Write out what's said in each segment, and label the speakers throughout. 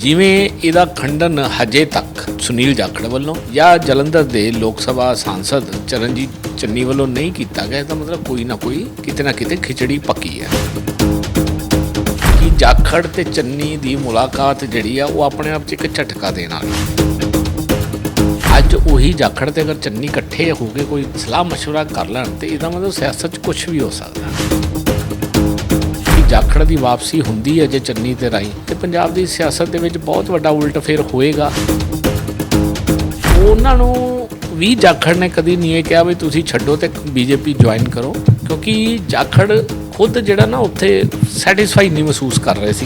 Speaker 1: ਜਿਵੇਂ ਇਹਦਾ ਖੰਡਨ ਹਜੇ ਤੱਕ ਸੁਨੀਲ ਜਾਖੜ ਵੱਲੋਂ ਜਾਂ ਜਲੰਧਰ ਦੇ ਲੋਕ ਸਭਾ ਸਾਂਸਦ ਚਰਨਜੀਤ ਚੰਨੀ ਵੱਲੋਂ ਨਹੀਂ ਕੀਤਾ ਗਿਆ ਤਾਂ ਮਤਲਬ ਕੋਈ ਨਾ ਕੋਈ ਕਿਤੇ ਨਾ ਕਿਤੇ ਖਿਚੜੀ ਪੱਕੀ ਹੈ ਕਿ ਜਾਖੜ ਤੇ ਚੰਨੀ ਦੀ ਮੁਲਾਕਾਤ ਜਿਹੜੀ ਆ ਉਹ ਆਪਣੇ ਆਪ 'ਚ ਇੱਕ ਝਟਕਾ ਦੇਣ ਵਾਲੀ ਅੱਜ ਉਹੀ ਜਾਖੜ ਤੇ ਅਗਰ ਚੰਨੀ ਇਕੱਠੇ ਹੋ ਕੇ ਕੋਈ ਸਲਾਹ مشورہ ਕਰ ਲੈਣ ਤੇ ਇਹਦਾ ਮਤਲਬ ਸਿਆਸਤ 'ਚ ਕੁਝ ਵੀ ਹੋ ਸਕਦਾ ਕਿ ਜਾਖੜ ਦੀ ਵਾਪਸੀ ਹੁੰਦੀ ਹੈ ਜੇ ਚੰਨੀ ਤੇ ਰਾਈ ਤੇ ਪੰਜਾਬ ਦੀ ਸਿਆਸਤ ਦੇ ਵਿੱਚ ਬਹੁਤ ਵੱਡਾ ਉਲਟ ਫੇਰ ਹੋਏਗਾ। ਉਹਨਾਂ ਨੂੰ ਵੀ ਜਾਖੜ ਨੇ ਕਦੀ ਨਹੀਂ ਇਹ ਕਿਹਾ ਵੀ ਤੁਸੀਂ ਛੱਡੋ ਤੇ ਬੀਜੇਪੀ ਜੁਆਇਨ ਕਰੋ। ਕਿਉਂਕਿ ਜਾਖੜ ਖੁਦ ਜਿਹੜਾ ਨਾ ਉੱਥੇ ਸੈਟੀਸਫਾਈ ਨਹੀਂ ਮਹਿਸੂਸ ਕਰ ਰਹੇ ਸੀ।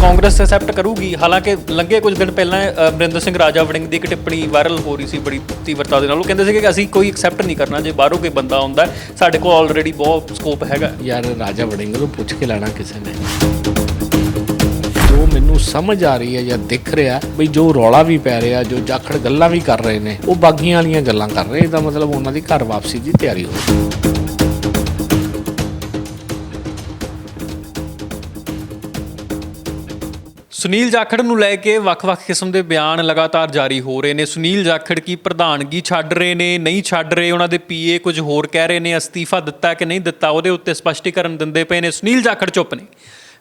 Speaker 2: ਕਾਂਗਰਸ ਐਕਸੈਪਟ ਕਰੂਗੀ? ਹਾਲਾਂਕਿ ਲੰਘੇ ਕੁਝ ਦਿਨ ਪਹਿਲਾਂ ਅ, ਅਮਰਿੰਦਰ ਸਿੰਘ ਰਾਜਾ ਵੜਿੰਗ ਦੀ ਇੱਕ ਟਿੱਪਣੀ ਵਾਇਰਲ ਹੋ ਰਹੀ ਸੀ ਬੜੀ ਤੀਵਰਤਾ ਦੇ ਨਾਲ। ਉਹ ਕਹਿੰਦੇ ਸੀ ਕਿ ਅਸੀਂ ਕੋਈ ਐਕਸੈਪਟ ਨਹੀਂ ਕਰਨਾ ਜੇ ਬਾਹਰੋਂ ਕੋਈ ਬੰਦਾ ਆਉਂਦਾ ਸਾਡੇ ਕੋਲ ਆਲਰੇਡੀ ਬਹੁਤ ਸਕੋਪ ਹੈਗਾ।
Speaker 1: ਯਾਰ ਰਾਜਾ ਵੜਿੰਗ ਨੂੰ ਪੁੱਛ ਕੇ ਲੈਣਾ ਕਿਸੇ ਨੇ। ਜੋ ਮੈਨੂੰ ਸਮਝ ਆ ਰਹੀ ਹੈ ਜਾਂ ਦਿਖ ਰਿਹਾ ਬਈ ਜੋ ਰੌਲਾ ਵੀ ਪੈ ਰਿਹਾ ਜੋ ਜਾਖੜ ਗੱਲਾਂ ਵੀ ਕਰ ਰਹੇ ਨੇ ਉਹ ਬਾਗੀਆਂ ਵਾਲੀਆਂ ਗੱਲਾਂ ਕਰ ਰਹੇ ਇਹਦਾ ਮਤਲਬ ਉਹਨਾਂ ਦੀ ਘਰ ਵਾਪਸੀ ਦੀ ਤਿਆਰੀ ਹੋ ਰਹੀ
Speaker 2: ਸੁਨੀਲ ਜਾਖੜ ਨੂੰ ਲੈ ਕੇ ਵੱਖ-ਵੱਖ ਕਿਸਮ ਦੇ ਬਿਆਨ ਲਗਾਤਾਰ ਜਾਰੀ ਹੋ ਰਹੇ ਨੇ। ਸੁਨੀਲ ਜਾਖੜ ਕੀ ਪ੍ਰਧਾਨਗੀ ਛੱਡ ਰਹੇ ਨੇ, ਨਹੀਂ ਛੱਡ ਰਹੇ? ਉਹਨਾਂ ਦੇ ਪੀਏ ਕੁਝ ਹੋਰ ਕਹਿ ਰਹੇ ਨੇ, ਅਸਤੀਫਾ ਦਿੱਤਾ ਕਿ ਨਹੀਂ ਦਿੱਤਾ? ਉਹਦੇ ਉੱਤੇ ਸਪਸ਼ਟੀਕਰਨ ਦਿੰਦੇ ਪਏ ਨੇ। ਸੁਨੀਲ ਜਾਖੜ ਚੁੱਪ ਨੇ।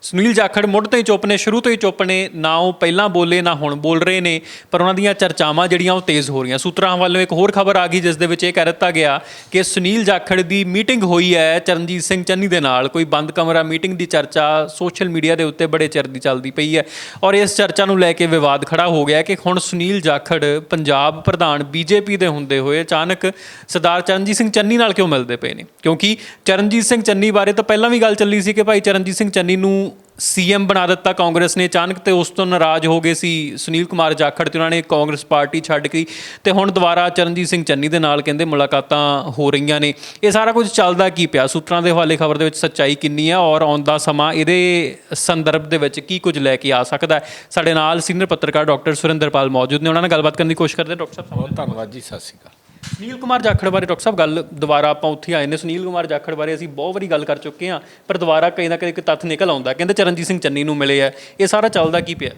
Speaker 2: ਸੁਨੀਲ ਜਾਖੜ ਮੁੱਢ ਤੋਂ ਹੀ ਚੁੱਪ ਨੇ, ਸ਼ੁਰੂ ਤੋਂ ਹੀ ਚੁੱਪ ਨੇ, ਨਾ ਉਹ ਪਹਿਲਾਂ ਬੋਲੇ, ਨਾ ਹੁਣ ਬੋਲ ਰਹੇ ਨੇ, ਪਰ ਉਹਨਾਂ ਦੀਆਂ ਚਰਚਾਵਾਂ ਜਿਹੜੀਆਂ ਉਹ ਤੇਜ਼ ਹੋ ਰਹੀਆਂ। ਸੂਤਰਾਂ ਵੱਲੋਂ ਇੱਕ ਹੋਰ ਖਬਰ ਆ ਗਈ, ਜਿਸ ਦੇ ਵਿੱਚ ਇਹ ਕਹਿ ਦਿੱਤਾ ਗਿਆ ਕਿ ਸੁਨੀਲ ਜਾਖੜ ਦੀ ਮੀਟਿੰਗ ਹੋਈ ਹੈ ਚਰਨਜੀਤ ਸਿੰਘ ਚੰਨੀ ਦੇ ਨਾਲ। ਕੋਈ ਬੰਦ ਕਮਰਾ ਮੀਟਿੰਗ ਦੀ ਚਰਚਾ ਸੋਸ਼ਲ ਮੀਡੀਆ ਦੇ ਉੱਤੇ ਬੜੇ ਚਿਰ ਦੀ ਚੱਲਦੀ ਪਈ ਹੈ ਔਰ ਇਸ ਚਰਚਾ ਨੂੰ ਲੈ ਕੇ ਵਿਵਾਦ ਖੜਾ ਹੋ ਗਿਆ ਕਿ ਹੁਣ ਸੁਨੀਲ ਜਾਖੜ ਪੰਜਾਬ ਪ੍ਰਧਾਨ ਬੀਜੇਪੀ ਦੇ ਹੁੰਦੇ ਹੋਏ ਅਚਾਨਕ ਸਰਦਾਰ ਚਰਨਜੀਤ ਸਿੰਘ ਚੰਨੀ ਨਾਲ ਕਿਉਂ ਮਿਲਦੇ ਪਏ ਨੇ? ਕਿਉਂਕਿ ਚਰਨਜੀਤ ਸਿੰਘ ਚੰਨੀ ਬਾਰੇ ਤਾਂ ਪਹਿਲਾਂ ਵੀ ਗੱਲ ਚੱਲੀ ਸੀ ਕਿ ਭਾਈ ਚਰਨਜੀਤ ਸਿੰਘ ਚੰਨੀ ਨੂੰ ਸੀਐਮ ਬਣਾ ਦਿੱਤਾ ਕਾਂਗਰਸ ਨੇ ਅਚਾਨਕ ਤੇ ਉਸ ਤੋਂ ਨਾਰਾਜ਼ ਹੋ ਗਏ ਸੀ ਸੁਨੀਲ ਕੁਮਾਰ ਜਾਖੜ ਤੇ ਉਹਨਾਂ ਨੇ ਕਾਂਗਰਸ ਪਾਰਟੀ ਛੱਡ ਗਈ ਤੇ ਹੁਣ ਦੁਬਾਰਾ ਚਰਨਜੀਤ ਸਿੰਘ ਚੰਨੀ ਦੇ ਨਾਲ ਕਹਿੰਦੇ ਮੁਲਾਕਾਤਾਂ ਹੋ ਰਹੀਆਂ ਨੇ। ਇਹ ਸਾਰਾ ਕੁਝ ਚੱਲਦਾ ਕੀ ਪਿਆ? ਸੂਤਰਾਂ ਦੇ ਹਵਾਲੇ ਖਬਰ ਦੇ ਵਿੱਚ ਸੱਚਾਈ ਕਿੰਨੀ ਹੈ ਔਰ ਆਉਂਦਾ ਸਮਾਂ ਇਹਦੇ ਸੰਦਰਭ ਦੇ ਵਿੱਚ ਕੀ ਕੁਝ ਲੈ ਕੇ ਆ ਸਕਦਾ ਸਾਡੇ ਨਾਲ ਸੀਨੀਅਰ ਪੱਤਰਕਾਰ ਡਾਕਟਰ ਸੁਰਿੰਦਰਪਾਲ ਮੌਜੂਦ ਨੇ। ਉਹਨਾਂ ਨਾਲ ਗੱਲਬਾਤ ਕਰਨ ਦੀ ਕੋਸ਼ਿਸ਼ ਕਰਦੇ। ਡਾਕਟਰ ਸਾਹਿਬ
Speaker 1: ਬਹੁਤ ਧੰਨਵਾਦ ਜੀ ਸਤਿ ਸ਼੍ਰੀ ਅਕਾਲ।
Speaker 2: ਸੁਨੀਲ ਕੁਮਾਰ ਜਾਖੜ ਬਾਰੇ ਡਾਕਟਰ ਸਾਹਿਬ ਗੱਲ ਦੁਬਾਰਾ ਆਪਾਂ ਉੱਥੇ ਆਏ ਨੇ। ਸੁਨੀਲ ਕੁਮਾਰ ਜਾਖੜ ਬਾਰੇ ਅਸੀਂ ਬਹੁਤ ਵਾਰੀ ਗੱਲ ਕਰ ਚੁੱਕੇ ਹਾਂ ਪਰ ਦੁਬਾਰਾ ਕਈ ਨਾ ਕਈ ਇੱਕ ਤੱਥ ਨਿਕਲ ਆਉਂਦਾ। ਕਹਿੰਦੇ ਚਰਨਜੀਤ ਸਿੰਘ ਚੰਨੀ ਨੂੰ ਮਿਲੇ ਆ। ਇਹ ਸਾਰਾ ਚੱਲਦਾ ਕੀ ਪਿਆ?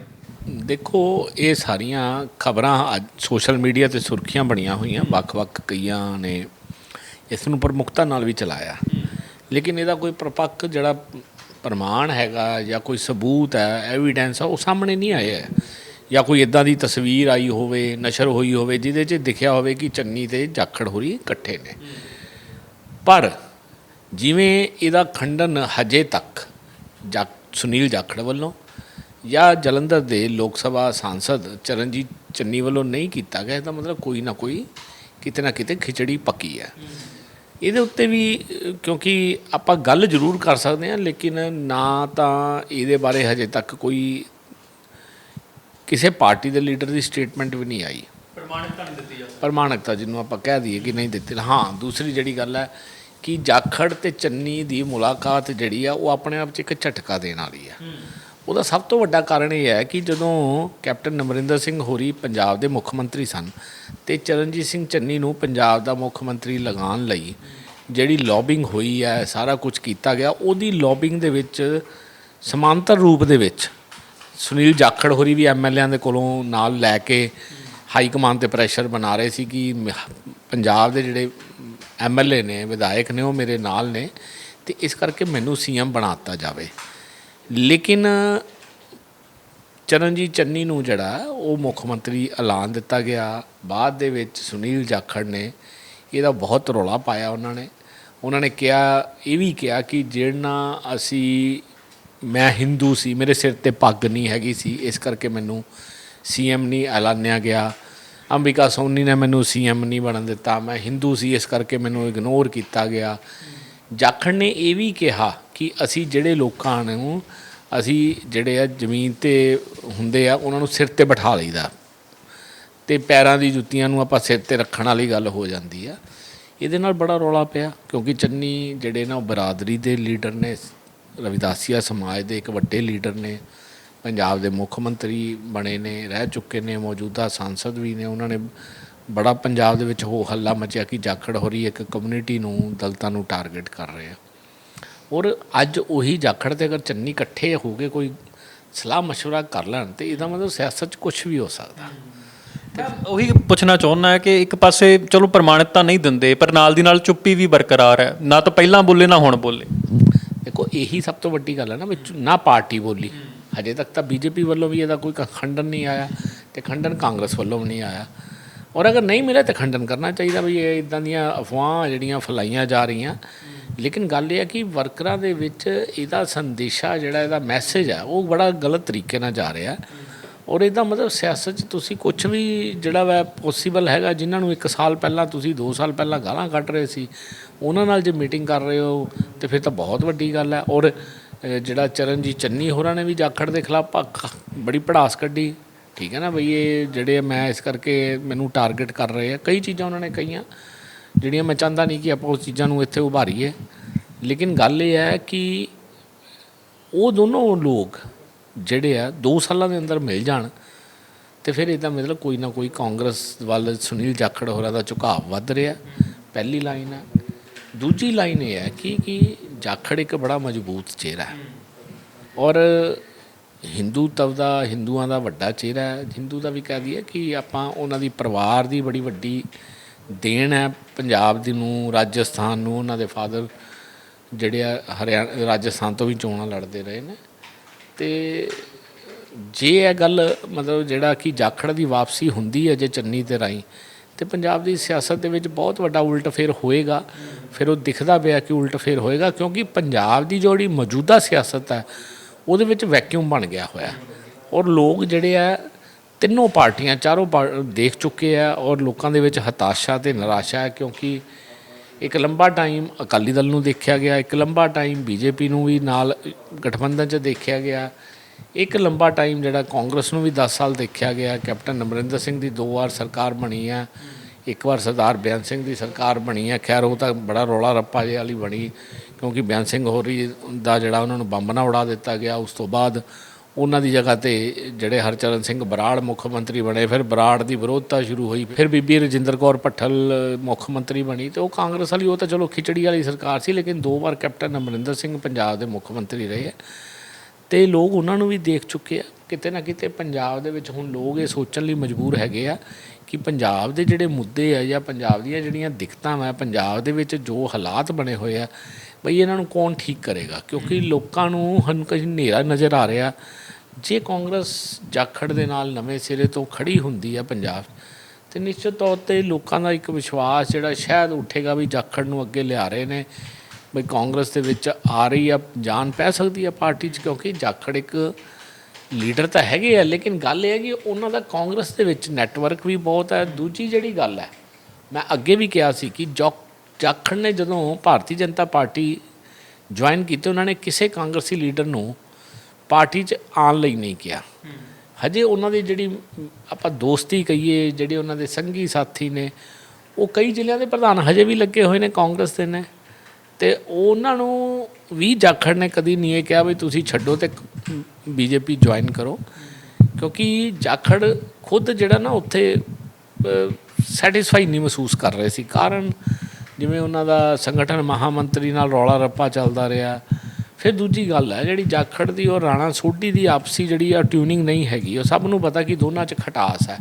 Speaker 1: ਦੇਖੋ ਇਹ ਸਾਰੀਆਂ ਖਬਰਾਂ ਅੱਜ ਸੋਸ਼ਲ ਮੀਡੀਆ ਤੇ ਸੁਰਖੀਆਂ ਬਣੀਆਂ ਹੋਈਆਂ। ਵੱਖ-ਵੱਖ ਕਈਆਂ ਨੇ ਇਸ ਨੂੰ ਪ੍ਰਮੁਖਤਾ ਨਾਲ ਵੀ ਚਲਾਇਆ। ਲੇਕਿਨ ਇਹਦਾ ਕੋਈ ਪ੍ਰਪੱਕ ਜਿਹੜਾ ਪ੍ਰਮਾਣ ਹੈਗਾ ਜਾਂ ਕੋਈ ਸਬੂਤ ਹੈ ਐਵੀਡੈਂਸ ਹੈ ਉਹ ਸਾਹਮਣੇ ਨਹੀਂ ਆਇਆ। ਹੈ। ਜਾਂ ਕੋਈ ਇਦਾਂ ਦੀ ਤਸਵੀਰ ਆਈ ਹੋਵੇ, ਨਸ਼ਰ ਹੋਈ ਹੋਵੇ, ਜਿਹਦੇ 'ਚ ਦਿਖਿਆ ਹੋਵੇ ਕਿ ਚੰਨੀ ਤੇ ਜਾਖੜ ਹੋਰੀ ਇਕੱਠੇ ਨੇ। ਪਰ ਜਿਵੇਂ ਇਹਦਾ ਖੰਡਨ ਹਜੇ ਤੱਕ ਜਾ, ਸੁਨੀਲ ਜਾਖੜ ਵੱਲੋਂ ਜਾਂ ਜਲੰਧਰ ਦੇ ਲੋਕ ਸਭਾ ਸਾਂਸਦ ਚਰਨਜੀਤ ਚੰਨੀ ਵੱਲੋਂ ਨਹੀਂ ਕੀਤਾ ਗਿਆ ਤਾਂ ਮਤਲਬ ਕੋਈ ਨਾ ਕੋਈ ਕਿਤੇ ਨਾ ਕਿਤੇ ਖਿਚੜੀ ਪੱਕੀ ਹੈ। ਇਹਦੇ ਉੱਤੇ ਵੀ, ਕਿਉਂਕਿ ਆਪਾਂ ਗੱਲ ਜ਼ਰੂਰ ਕਰ ਸਕਦੇ ਹਾਂ, ਲੇਕਿਨ ਨਾ ਤਾਂ ਇਹਦੇ ਬਾਰੇ ਹਜੇ ਤੱਕ ਕੋਈ ਕਿਸੇ ਪਾਰਟੀ ਦੇ ਲੀਡਰ ਦੀ ਸਟੇਟਮੈਂਟ ਵੀ ਨਹੀਂ ਆਈ।
Speaker 2: ਪ੍ਰਮਾਣਿਕਤਾ ਨਹੀਂ ਦਿੱਤੀ ਜਾ
Speaker 1: ਪ੍ਰਮਾਣਿਕਤਾ ਜਿਹਨੂੰ ਆਪਾਂ ਕਹਿ ਦਈਏ ਕਿ ਨਹੀਂ ਦਿੱਤੇ। ਹਾਂ ਦੂਸਰੀ ਜਿਹੜੀ ਗੱਲ ਹੈ ਕਿ ਜਾਖੜ ਤੇ ਚੰਨੀ ਦੀ ਮੁਲਾਕਾਤ ਜਿਹੜੀ ਆ ਉਹ ਆਪਣੇ ਆਪ 'ਚ ਇੱਕ ਝਟਕਾ ਦੇਣ ਵਾਲੀ ਆ। ਉਹਦਾ ਸਭ ਤੋਂ ਵੱਡਾ ਕਾਰਨ ਇਹ ਹੈ ਕਿ ਜਦੋਂ ਕੈਪਟਨ ਅਮਰਿੰਦਰ ਸਿੰਘ ਹੋਰੀ ਪੰਜਾਬ ਦੇ ਮੁੱਖ ਮੰਤਰੀ ਸਨ ਤੇ ਚਰਨਜੀਤ ਸਿੰਘ ਚੰਨੀ ਨੂੰ ਪੰਜਾਬ ਦਾ ਮੁੱਖ ਮੰਤਰੀ ਲਗਾਉਣ ਲਈ ਜਿਹੜੀ ਲੌਬਿੰਗ ਹੋਈ ਹੈ ਸਾਰਾ ਕੁਝ ਕੀਤਾ ਗਿਆ ਉਹਦੀ ਲੌਬਿੰਗ ਦੇ ਵਿੱਚ ਸਮਾਂਤਰ ਰੂਪ ਦੇ ਵਿੱਚ ਸੁਨੀਲ ਜਾਖੜ ਹੋਰੀ ਵੀ ਐਮਐਲਏਆਂ ਦੇ ਕੋਲੋਂ ਨਾਲ ਲੈ ਕੇ ਹਾਈ ਕਮਾਂਡ ਤੇ ਪ੍ਰੈਸ਼ਰ ਬਣਾ ਰਹੇ ਸੀ ਕਿ ਮ- ਪੰਜਾਬ ਦੇ ਜਿਹੜੇ ਐਮਐਲਏ ਨੇ, ਵਿਧਾਇਕ ਨੇ, ਉਹ ਮੇਰੇ ਨਾਲ ਨੇ ਤੇ ਇਸ ਕਰਕੇ ਮੈਨੂੰ ਸੀਐਮ ਬਣਾਤਾ ਜਾਵੇ। ਲੇਕਿਨ ਚਰਨਜੀਤ ਚੰਨੀ ਨੂੰ ਜਿਹੜਾ ਉਹ ਮੁੱਖ ਮੰਤਰੀ ਐਲਾਨ ਦਿੱਤਾ ਗਿਆ। ਬਾਅਦ ਦੇ ਵਿੱਚ ਸੁਨੀਲ ਜਾਖੜ ਨੇ ਇਹਦਾ ਬਹੁਤ ਰੌਲਾ ਪਾਇਆ ਉਹਨਾਂ ਨੇ। ਉਹਨਾਂ ਨੇ ਕਿਹਾ, ਇਹ ਵੀ ਕਿਹਾ ਕਿ ਜਿਹੜਾ ਅਸੀਂ ਮੈਂ ਹਿੰਦੂ ਸੀ, ਮੇਰੇ ਸਿਰ ਤੇ ਪੱਗ ਨਹੀਂ ਹੈਗੀ ਸੀ, ਇਸ ਕਰਕੇ ਮੈਨੂੰ ਸੀਐਮ ਨਹੀਂ ਐਲਾਨਿਆ ਗਿਆ। ਅੰਬਿਕਾ ਸੋਨੀ ਨੇ ਮੈਨੂੰ ਸੀਐਮ ਨਹੀਂ ਬਣਨ ਦਿੱਤਾ, ਮੈਂ ਹਿੰਦੂ ਸੀ, ਇਸ ਕਰਕੇ ਮੈਨੂੰ ਇਗਨੋਰ ਕੀਤਾ ਗਿਆ। ਜਾਖੜ ਨੇ ਇਹ ਵੀ ਕਿਹਾ ਕਿ ਅਸੀਂ ਜਿਹੜੇ ਲੋਕਾਂ ਨੂੰ, ਅਸੀਂ ਜਿਹੜੇ ਆ ਜ਼ਮੀਨ ਤੇ ਹੁੰਦੇ ਆ, ਉਹਨਾਂ ਨੂੰ ਸਿਰ ਤੇ ਬਿਠਾ ਲਈਦਾ। ਤੇ ਪੈਰਾਂ ਦੀ ਜੁੱਤੀਆਂ ਨੂੰ ਆਪਾਂ ਸਿਰ ਤੇ ਰੱਖਣ ਵਾਲੀ ਗੱਲ ਹੋ ਜਾਂਦੀ ਆ। ਇਹਦੇ ਨਾਲ ਬੜਾ ਰੌਲਾ ਪਿਆ, ਕਿਉਂਕਿ ਚੰਨੀ ਜਿਹੜੇ ਨਾ ਉਹ ਬਰਾਦਰੀ ਦੇ ਲੀਡਰ ਨੇ ਰਵਿਦਾਸੀਆ ਸਮਾਜ ਦੇ ਇੱਕ ਵੱਡੇ ਲੀਡਰ ਨੇ ਪੰਜਾਬ ਦੇ ਮੁੱਖ ਮੰਤਰੀ ਬਣੇ ਨੇ ਰਹਿ ਚੁੱਕੇ ਨੇ ਮੌਜੂਦਾ ਸੰਸਦ ਵੀ ਨੇ ਉਹਨਾਂ ਨੇ ਬੜਾ ਪੰਜਾਬ ਦੇ ਵਿੱਚ ਹੋ ਹੱਲਾ ਮਚਿਆ ਕਿ ਜਾਖੜ ਹੋਰੀ ਇੱਕ ਕਮਿਊਨਿਟੀ ਨੂੰ ਦਲਤਾਂ ਨੂੰ ਟਾਰਗੇਟ ਕਰ ਰਹੇ ਆ ਔਰ ਅੱਜ ਉਹੀ ਜਾਖੜ ਤੇ ਅਗਰ ਚੰਨੀ ਇਕੱਠੇ ਹੋ ਕੇ ਕੋਈ ਸਲਾਹ مشورہ ਕਰ ਲੈਣ ਤੇ ਇਹਦਾ ਮਤਲਬ ਸਿਆਸਤ 'ਚ ਕੁਝ ਵੀ ਹੋ ਸਕਦਾ
Speaker 2: ਤਾਂ ਉਹੀ ਪੁੱਛਣਾ ਚਾਹੁੰਦਾ ਹੈ ਕਿ ਇੱਕ ਪਾਸੇ ਚਲੋ ਪ੍ਰਮਾਣਿਕਤਾ ਨਹੀਂ ਦਿੰਦੇ ਪਰ ਨਾਲ ਦੀ ਨਾਲ ਚੁੱਪੀ ਵੀ ਬਰਕਰਾਰ ਹੈ ਨਾ ਤਾਂ ਪਹਿਲਾਂ ਬੋਲੇ ਨਾ ਹੁਣ ਬੋਲੇ
Speaker 1: ਦੇਖੋ, ਇਹੀ ਸਭ ਤੋਂ ਵੱਡੀ ਗੱਲ ਹੈ ਨਾ ਵੀ ਨਾ ਪਾਰਟੀ ਬੋਲੀ। ਹਜੇ ਤੱਕ ਤਾਂ ਬੀਜੇਪੀ ਵੱਲੋਂ ਵੀ ਇਹਦਾ ਕੋਈ ਖੰਡਨ ਨਹੀਂ ਆਇਆ ਤੇ ਖੰਡਨ ਕਾਂਗਰਸ ਵੱਲੋਂ ਵੀ ਨਹੀਂ ਆਇਆ। ਔਰ ਅਗਰ ਨਹੀਂ ਮਿਲਿਆ ਤਾਂ ਖੰਡਨ ਕਰਨਾ ਚਾਹੀਦਾ ਵੀ ਇਹ ਇਦਾਂ ਦੀਆਂ ਅਫਵਾਹਾਂ ਜਿਹੜੀਆਂ ਫੈਲਾਈਆਂ ਜਾ ਰਹੀਆਂ। ਲੇਕਿਨ ਗੱਲ ਇਹ ਹੈ ਕਿ ਵਰਕਰਾਂ ਦੇ ਵਿੱਚ ਇਹਦਾ ਸੰਦੇਸ਼ਾ ਜਿਹੜਾ, ਇਹਦਾ ਮੈਸੇਜ ਹੈ ਉਹ ਬੜਾ ਗਲਤ ਤਰੀਕੇ ਨਾਲ ਜਾ ਰਿਹਾ। ਔਰ ਇਹਦਾ ਮਤਲਬ ਸਿਆਸਤ 'ਚ ਤੁਸੀਂ ਕੁਝ ਵੀ ਜਿਹੜਾ ਵਾ ਪੋਸੀਬਲ ਹੈਗਾ, ਜਿਨ੍ਹਾਂ ਨੂੰ 1 ਸਾਲ ਪਹਿਲਾਂ ਤੁਸੀਂ 2 ਸਾਲ ਪਹਿਲਾਂ ਗਾਲਾਂ ਕੱਢ ਰਹੇ ਸੀ, ਉਹਨਾਂ ਨਾਲ ਜੇ ਮੀਟਿੰਗ ਕਰ ਰਹੇ ਹੋ, ਤੇ ਫਿਰ ਤਾਂ ਬਹੁਤ ਵੱਡੀ ਗੱਲ ਹੈ। ਔਰ ਜਿਹੜਾ ਚਰਨਜੀਤ ਚੰਨੀ ਹੋਰਾਂ ਨੇ ਵੀ ਜਾਖੜ ਦੇ ਖਿਲਾਫ ਭੱਖ- ਬੜੀ ਪੜਾਸ ਕੱਢੀ। ਠੀਕ ਹੈ ਨਾ ਬਈ, ਇਹ ਜਿਹੜੇ ਮੈਂ ਇਸ ਕਰਕੇ ਮੈਨੂੰ ਟਾਰਗੇਟ ਕਰ ਰਹੇ ਆ। ਕਈ ਚੀਜ਼ਾਂ ਉਹਨਾਂ ਨੇ ਕਹੀਆਂ, ਜਿਹੜੀਆਂ ਮੈਂ ਚਾਹੁੰਦਾ ਨਹੀਂ ਕਿ ਆਪਾਂ ਉਸ ਚੀਜ਼ਾਂ ਨੂੰ ਇੱਥੇ ਉਭਾਰੀਏ। ਲੇਕਿਨ ਗੱਲ ਇਹ ਹੈ ਕਿ ਉਹ ਦੋਨੋਂ ਲੋਕ ਜਿਹੜੇ ਆ 2 ਸਾਲਾਂ ਦੇ ਅੰਦਰ ਮਿਲ ਜਾਣ। ਤੇ ਫਿਰ ਇਹਦਾ ਮਤਲਬ ਕੋਈ ਨਾ ਕੋਈ ਕਾਂਗਰਸ ਵੱਲ ਸੁਨੀਲ ਜਾਖੜ ਹੋਰਾਂ ਦਾ ਝੁਕਾਅ ਵੱਧ ਰਿਹਾ। ਪਹਿਲੀ ਲਾਈਨ ਹੈ ਦੂਜੀ ਲਾਈਨ ਇਹ ਹੈ ਕਿ ਕਿ ਜਾਖੜ ਇੱਕ ਬੜਾ ਮਜ਼ਬੂਤ ਚਿਹਰਾ ਹੈ। ਔਰ ਹਿੰਦੂਤਵ ਦਾ, ਹਿੰਦੂਆਂ ਦਾ ਵੱਡਾ ਚਿਹਰਾ ਹੈ। ਹਿੰਦੂ ਦਾ ਵੀ ਕਹਿ ਦਈਏ ਕਿ ਆਪਾਂ ਉਹਨਾਂ ਦੀ ਪਰਿਵਾਰ ਦੀ ਬੜੀ ਵੱਡੀ ਦੇਣ ਹੈ। ਪੰਜਾਬ ਦੀ ਨੂੰ, ਰਾਜਸਥਾਨ ਨੂੰ, ਉਹਨਾਂ ਦੇ ਫਾਦਰ ਜਿਹੜੇ ਆ ਹਰਿਆਣਾ ਰਾਜਸਥਾਨ ਤੋਂ ਵੀ ਚੋਣਾਂ ਲੜਦੇ ਰਹੇ ਨੇ। ਤੇ ਜੇ ਇਹ ਗੱਲ ਮਤਲਬ ਜਿਹੜਾ ਕਿ ਜਾਖੜ ਦੀ ਵਾਪਸੀ ਹੁੰਦੀ ਹੈ ਜੇ ਚੰਨੀ ਤੇ ਰਾਈ ਤੇ ਪੰਜਾਬ ਦੀ ਸਿਆਸਤ ਦੇ ਵਿੱਚ ਬਹੁਤ ਵੱਡਾ ਉਲਟ ਫੇਰ ਹੋਏਗਾ। ਫਿਰ ਉਹ ਦਿਖਦਾ ਪਿਆ ਕਿ ਉਲਟ ਫੇਰ ਹੋਏਗਾ, ਕਿਉਂਕਿ ਪੰਜਾਬ ਦੀ ਜਿਹੜੀ ਮੌਜੂਦਾ ਸਿਆਸਤ ਹੈ, ਉਹਦੇ ਵਿੱਚ ਵੈਕਿਊਮ ਬਣ ਗਿਆ ਹੋਇਆ ਔਰ ਲੋਕ ਜਿਹੜੇ ਆ, ਤਿੰਨੋਂ ਪਾਰਟੀਆਂ ਚਾਰੋਂ ਪਾਰ- ਦੇਖ ਚੁੱਕੇ ਆ ਔਰ ਲੋਕਾਂ ਦੇ ਵਿੱਚ ਹਤਾਸ਼ਾ ਤੇ ਨਿਰਾਸ਼ਾ ਹੈ, ਕਿਉਂਕਿ ਇੱਕ ਲੰਬਾ ਟਾਈਮ ਅਕਾਲੀ ਦਲ ਨੂੰ ਦੇਖਿਆ ਗਿਆ, ਇੱਕ ਲੰਬਾ ਟਾਈਮ ਬੀਜੇਪੀ ਨੂੰ ਵੀ ਨਾਲ ਗਠਬੰਧਨ 'ਚ ਦੇਖਿਆ ਗਿਆ, ਇੱਕ ਲੰਬਾ ਟਾਈਮ ਜਿਹੜਾ ਕਾਂਗਰਸ ਨੂੰ ਵੀ 10 ਸਾਲ ਦੇਖਿਆ ਗਿਆ। ਕੈਪਟਨ ਅਮਰਿੰਦਰ ਸਿੰਘ ਦੀ ਦੋ ਵਾਰ ਸਰਕਾਰ ਬਣੀ ਆ, ਇੱਕ ਵਾਰ ਸਰਦਾਰ ਬਿਆਨ ਸਿੰਘ ਦੀ ਸਰਕਾਰ ਬਣੀ ਆ। ਖੈਰ, ਉਹ ਤਾਂ ਬੜਾ ਰੌਲਾ ਰੱਪਾ ਜਿਹਾ ਵਾਲੀ ਬਣੀ, ਕਿਉਂਕਿ ਬਿਆਨ ਸਿੰਘ ਹੋਰੀ ਦਾ ਜਿਹੜਾ ਉਹਨਾਂ ਨੂੰ ਬੰਬ ਨਾ ਉਡਾ ਦਿੱਤਾ ਗਿਆ, ਉਸ ਤੋਂ ਬਾਅਦ ਉਹਨਾਂ ਦੀ ਜਗ੍ਹਾ ਤੇ ਜਿਹੜੇ ਹਰਚਰਨ ਸਿੰਘ ਬਰਾੜ ਮੁੱਖ ਮੰਤਰੀ ਬਣੇ, ਫਿਰ ਬਰਾੜ ਦੀ ਵਿਰੋਧਤਾ ਸ਼ੁਰੂ ਹੋਈ, ਫਿਰ ਬੀਬੀ ਰਜਿੰਦਰ ਕੌਰ ਭੱਠਲ ਮੁੱਖ ਮੰਤਰੀ ਬਣੀ, ਤੇ ਉਹ ਕਾਂਗਰਸ ਵਾਲੀ, ਉਹ ਤਾਂ ਚਲੋ ਖਿਚੜੀ ਵਾਲੀ ਸਰਕਾਰ ਸੀ, ਲੇਕਿਨ ਦੋ ਵਾਰ ਕੈਪਟਨ ਅਮਰਿੰਦਰ ਸਿੰਘ ਪੰਜਾਬ ਦੇ ਮੁੱਖ ਮੰਤਰੀ ਰਹੇ ਆ। ਤੇ ਲੋਕ ਉਹਨਾਂ ਨੂੰ ਵੀ ਦੇਖ ਚੁੱਕੇ ਆ, ਕਿਤੇ ਨਾ ਕਿਤੇ ਪੰਜਾਬ ਦੇ ਵਿੱਚ ਹੁਣ ਲੋਕ ਇਹ ਸੋਚਣ ਲਈ ਮਜਬੂਰ ਹੈਗੇ ਆ ਕਿ ਪੰਜਾਬ ਦੇ ਜਿਹੜੇ ਮੁੱਦੇ ਆ ਜਾਂ ਪੰਜਾਬ ਦੀਆਂ ਜਿਹੜੀਆਂ ਦਿੱਕਤਾਂ ਵਾ, ਪੰਜਾਬ ਦੇ ਵਿੱਚ ਜੋ ਹਾਲਾਤ ਬਣੇ ਹੋਏ ਆ, ਬਈ ਇਹਨਾਂ ਨੂੰ ਕੌਣ ਠੀਕ ਕਰੇਗਾ? ਕਿਉਂਕਿ ਲੋਕਾਂ ਨੂੰ ਹਨ ਕहीं ਹਨੇਰਾ ਨਜ਼ਰ ਆ ਰਿਹਾ ਜੇ ਕਾਂਗਰਸ ਜਾਖੜ ਦੇ ਨਾਲ ਨਵੇਂ ਸਿਰੇ ਤੋਂ ਖੜੀ ਹੁੰਦੀ ਹੈ ਪੰਜਾਬ, ਤੇ ਨਿਸ਼ਚਿਤ ਤੌਰ ਤੇ ਲੋਕਾਂ ਦਾ ਇੱਕ ਵਿਸ਼ਵਾਸ ਜਿਹੜਾ ਸ਼ਾਇਦ ਉੱਠੇਗਾ ਵੀ ਜਾਖੜ ਨੂੰ ਅੱਗੇ ਲਿਆ ਰਹੇ ਨੇ ਵੀ ਕਾਂਗਰਸ ਦੇ ਵਿੱਚ ਆ ਰਹੀ ਆ, ਜਾਨ ਪੈ ਸਕਦੀ ਆ ਪਾਰਟੀ 'ਚ, ਕਿਉਂਕਿ ਜਾਖੜ ਇੱਕ ਲੀਡਰ ਤਾਂ ਹੈਗੇ ਆ, ਲੇਕਿਨ ਗੱਲ ਇਹ ਹੈ ਕਿ ਉਹਨਾਂ ਦਾ ਕਾਂਗਰਸ ਦੇ ਵਿੱਚ ਨੈਟਵਰਕ ਵੀ ਬਹੁਤ ਹੈ ਦੂਜੀ ਜਿਹੜੀ ਗੱਲ ਹੈ, ਮੈਂ ਅੱਗੇ ਵੀ ਕਿਹਾ ਸੀ ਕਿ ਜੌ ਜਾਖੜ ਨੇ ਜਦੋਂ ਭਾਰਤੀ ਜਨਤਾ ਪਾਰਟੀ ਜੁਆਇਨ ਕੀਤੀ, ਉਹਨਾਂ ਨੇ ਕਿਸੇ ਕਾਂਗਰਸੀ ਲੀਡਰ ਨੂੰ ਪਾਰਟੀ 'ਚ ਆਉਣ ਲਈ ਨਹੀਂ ਕਿਹਾ। ਹਜੇ ਉਹਨਾਂ ਦੀ ਜਿਹੜੀ ਆਪਾਂ ਦੋਸਤੀ ਕਹੀਏ ਜਿਹੜੇ ਉਹਨਾਂ ਦੇ ਸੰਗੀ ਸਾਥੀ ਨੇ ਉਹ ਕਈ ਜ਼ਿਲ੍ਹਿਆਂ ਦੇ ਪ੍ਰਧਾਨ ਹਜੇ ਵੀ ਲੱਗੇ ਹੋਏ ਨੇ ਕਾਂਗਰਸ ਦੇ ਨੇ। ਤੇ ਉਹਨਾਂ ਨੂੰ ਵੀ ਜਾਖੜ ਨੇ ਕਦੀ ਨਹੀਂ ਇਹ ਕਿਹਾ ਵੀ ਤੁਸੀਂ ਛੱਡੋ ਤੇ ਬੀਜੇਪੀ ਜੁਆਇਨ ਕਰੋ। ਕਿਉਂਕਿ ਜਾਖੜ ਖੁਦ ਜਿਹੜਾ ਨਾ ਉੱਥੇ ਸੈਟੀਸਫਾਈ ਨਹੀਂ ਮਹਿਸੂਸ ਕਰ ਰਹੇ ਸੀ। ਕਾਰਨ ਜਿਵੇਂ ਉਹਨਾਂ ਦਾ ਸੰਗਠਨ ਮਹਾਮੰਤਰੀ ਨਾਲ ਰੌਲਾ ਰੱਪਾ ਚੱਲਦਾ ਰਿਹਾ ਫਿਰ ਦੂਜੀ ਗੱਲ ਹੈ, ਜਿਹੜੀ ਜਾਖੜ ਦੀ ਔਰ ਰਾਣਾ ਸੋਢੀ ਦੀ ਆਪਸੀ ਜਿਹੜੀ ਆ ਟਿਊਨਿੰਗ ਨਹੀਂ ਹੈਗੀ, ਉਹ ਸਭ ਨੂੰ ਪਤਾ ਕਿ ਦੋਨਾਂ 'ਚ ਖਟਾਸ ਹੈ।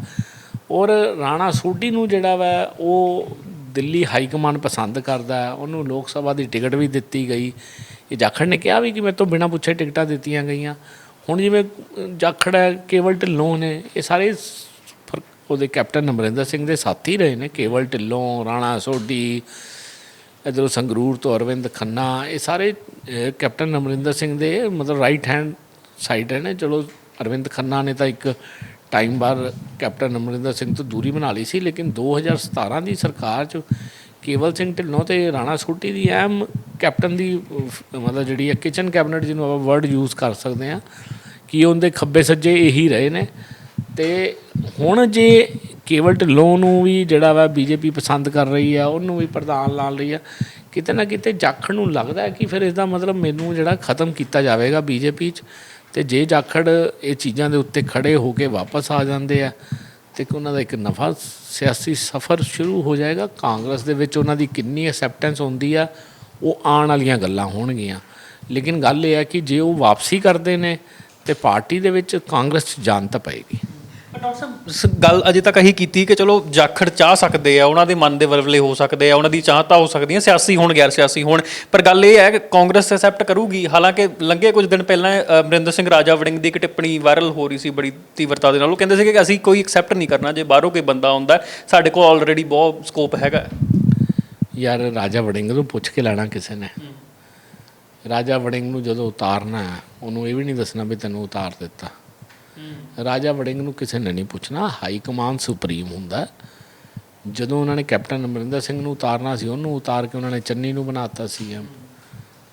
Speaker 1: ਔਰ ਰਾਣਾ ਸੋਢੀ ਨੂੰ ਜਿਹੜਾ ਵਾ, ਉਹ ਦਿੱਲੀ ਹਾਈ ਕਮਾਂਡ ਪਸੰਦ ਕਰਦਾ ਹੈ, ਉਹਨੂੰ ਲੋਕ ਸਭਾ ਦੀ ਟਿਕਟ ਵੀ ਦਿੱਤੀ ਗਈ। ਇਹ ਜਾਖੜ ਨੇ ਕਿਹਾ ਵੀ ਕਿ ਮੇਰੇ ਤੋਂ ਬਿਨਾਂ ਪੁੱਛੇ ਟਿਕਟਾਂ ਦਿੱਤੀਆਂ ਗਈਆਂ। ਹੁਣ ਜਿਵੇਂ ਜਾਖੜ ਹੈ, ਕੇਵਲ ਢਿੱਲੋਂ ਨੇ, ਇਹ ਸਾਰੇ ਉਹਦੇ ਕੈਪਟਨ ਅਮਰਿੰਦਰ ਸਿੰਘ ਦੇ ਸਾਥੀ ਰਹੇ ਨੇ, ਕੇਵਲ ਢਿੱਲੋਂ, ਰਾਣਾ ਸੋਢੀ ਇੱਧਰੋਂ ਸੰਗਰੂਰ ਤੋਂ ਅਰਵਿੰਦ ਖੰਨਾ, ਇਹ ਸਾਰੇ ਕੈਪਟਨ ਅਮਰਿੰਦਰ ਸਿੰਘ ਦੇ ਮਤਲਬ ਰਾਈਟ ਹੈਂਡ ਸਾਈਡ ਨੇ। ਚਲੋ, ਅਰਵਿੰਦ ਖੰਨਾ ਨੇ ਤਾਂ ਇੱਕ ਟਾਈਮ ਬਾਅਦ ਕੈਪਟਨ ਅਮਰਿੰਦਰ ਸਿੰਘ ਤੋਂ ਦੂਰੀ ਬਣਾ ਲਈ ਸੀ, ਲੇਕਿਨ 2017 ਦੀ ਸਰਕਾਰ 'ਚ ਕੇਵਲ ਸਿੰਘ ਢਿੱਲੋਂ ਤੇ ਰਾਣਾ ਸੋਢੀ ਦੀ ਅਹਿਮ ਕੈਪਟਨ ਦੀ, ਮਤਲਬ ਜਿਹੜੀ ਹੈ ਕਿਚਨ ਕੈਬਨਿਟ ਜਿਹਨੂੰ ਆਪਾਂ ਵਰਡ ਯੂਜ਼ ਕਰ ਸਕਦੇ ਹਾਂ, ਕਿ ਉਹਦੇ ਖੱਬੇ ਸੱਜੇ ਇਹੀ ਰਹੇ ਨੇ। ਤੇ ਹੁਣ ਜੇ ਕੇਵਲ ਢਿੱਲੋਂ ਨੂੰ ਵੀ ਜਿਹੜਾ ਵਾ ਬੀਜੇਪੀ ਪਸੰਦ ਕਰ ਰਹੀ ਆ, ਉਹਨੂੰ ਵੀ ਪ੍ਰਧਾਨ ਲਾ ਰਹੀ ਆ। ਕਿਤੇ ਨਾ ਕਿਤੇ ਜਾਖੜ ਨੂੰ ਲੱਗਦਾ ਕਿ ਫਿਰ ਇਸ ਦਾ ਮਤਲਬ ਮੈਨੂੰ ਜਿਹੜਾ ਖਤਮ ਕੀਤਾ ਜਾਵੇਗਾ ਬੀਜੇਪੀ 'ਚ। ਤੇ ਜੇ ਜਾਖੜ ਇਹ ਚੀਜ਼ਾਂ ਦੇ ਉੱਤੇ ਖੜੇ ਹੋ ਕੇ ਵਾਪਸ ਆ ਜਾਂਦੇ ਆ, ਤੇ ਕਿ ਉਹਨਾਂ ਦਾ ਇੱਕ ਨਫਾ ਸਿਆਸੀ ਸਫ਼ਰ ਸ਼ੁਰੂ ਹੋ ਜਾਏਗਾ। ਕਾਂਗਰਸ ਦੇ ਵਿੱਚ ਉਹਨਾਂ ਦੀ ਕਿੰਨੀ ਐਕਸੈਪਟੈਂਸ ਹੁੰਦੀ ਆ, ਉਹ ਆਉਣ ਵਾਲੀਆਂ ਗੱਲਾਂ ਹੋਣਗੀਆਂ। ਲੇਕਿਨ ਗੱਲ ਇਹ ਹੈ ਕਿ ਜੇ ਉਹ ਵਾਪਸੀ ਕਰਦੇ ਨੇ, ਤੇ ਪਾਰਟੀ ਦੇ ਵਿੱਚ ਕਾਂਗਰਸ 'ਚ ਜਾਨ ਤਾਂ ਪਏਗੀ।
Speaker 2: ਡਾਕਟਰ ਸਾਹਿਬ? ਸ- ਗੱਲ ਅਜੇ ਤੱਕ ਇਹੀ ਕੀਤੀ ਕਿ ਚਲੋ ਜਾਖੜ ਚਾਹ ਸਕਦੇ ਆ ਉਹਨਾਂ ਦੇ ਮਨ ਦੇ ਵਲਵਲੇ ਹੋ ਸਕਦੇ ਆ ਉਹਨਾਂ ਦੀ ਚਾਹਤਾ ਹੋ ਸਕਦੀਆਂ ਸਿਆਸੀ ਹੋਣ ਗੈਰ ਸਿਆਸੀ ਹੋਣ। ਪਰ ਗੱਲ ਇਹ ਹੈ ਕਿ ਕਾਂਗਰਸ ਐਕਸੈਪਟ ਕਰੂਗੀ। ਹਾਲਾਂਕਿ ਲੰਘੇ ਕੁਝ ਦਿਨ ਪਹਿਲਾਂ ਅ, ਅਮਰਿੰਦਰ ਸਿੰਘ ਰਾਜਾ ਵੜਿੰਗ ਦੀ ਇੱਕ ਟਿੱਪਣੀ ਵਾਇਰਲ ਹੋ ਰਹੀ ਸੀ ਬੜੀ ਤੀਵਰਤਾ ਦੇ ਨਾਲ। ਉਹ ਕਹਿੰਦੇ ਸੀ ਕਿ ਅਸੀਂ ਕੋਈ ਐਕਸੈਪਟ ਨਹੀਂ ਕਰਨਾ ਜੇ ਬਾਹਰੋਂ ਕੋਈ ਬੰਦਾ ਆਉਂਦਾ ਹੈ, ਸਾਡੇ ਕੋਲ ਆਲਰੇਡੀ ਬਹੁਤ ਸਕੋਪ ਹੈਗਾ।
Speaker 1: ਯਾਰ ਰਾਜਾ ਵੜਿੰਗ ਨੂੰ ਪੁੱਛ ਕੇ ਲੈਣਾ ਕਿਸੇ ਨੇ। ਰਾਜਾ ਵੜਿੰਗ ਨੂੰ ਜਦੋਂ ਉਤਾਰਨਾ ਹੈ, ਉਹਨੂੰ ਇਹ ਵੀ ਨਹੀਂ ਦੱਸਣਾ ਵੀ ਤੈਨੂੰ ਉਤਾਰ ਦਿੱਤਾ। ਰਾਜਾ ਵੜਿੰਗ ਨੂੰ ਕਿਸੇ ਨੇ ਨਹੀਂ ਪੁੱਛਣਾ, ਹਾਈ ਕਮਾਂਡ ਸੁਪਰੀਮ ਹੁੰਦਾ। ਜਦੋਂ ਉਹਨਾਂ ਨੇ ਕੈਪਟਨ ਅਮਰਿੰਦਰ ਸਿੰਘ ਨੂੰ ਉਤਾਰਨਾ ਸੀ, ਉਹਨੂੰ ਉਤਾਰ ਕੇ ਉਹਨਾਂ ਨੇ ਚੰਨੀ ਨੂੰ ਬਣਾਤਾ ਸੀਐਮ।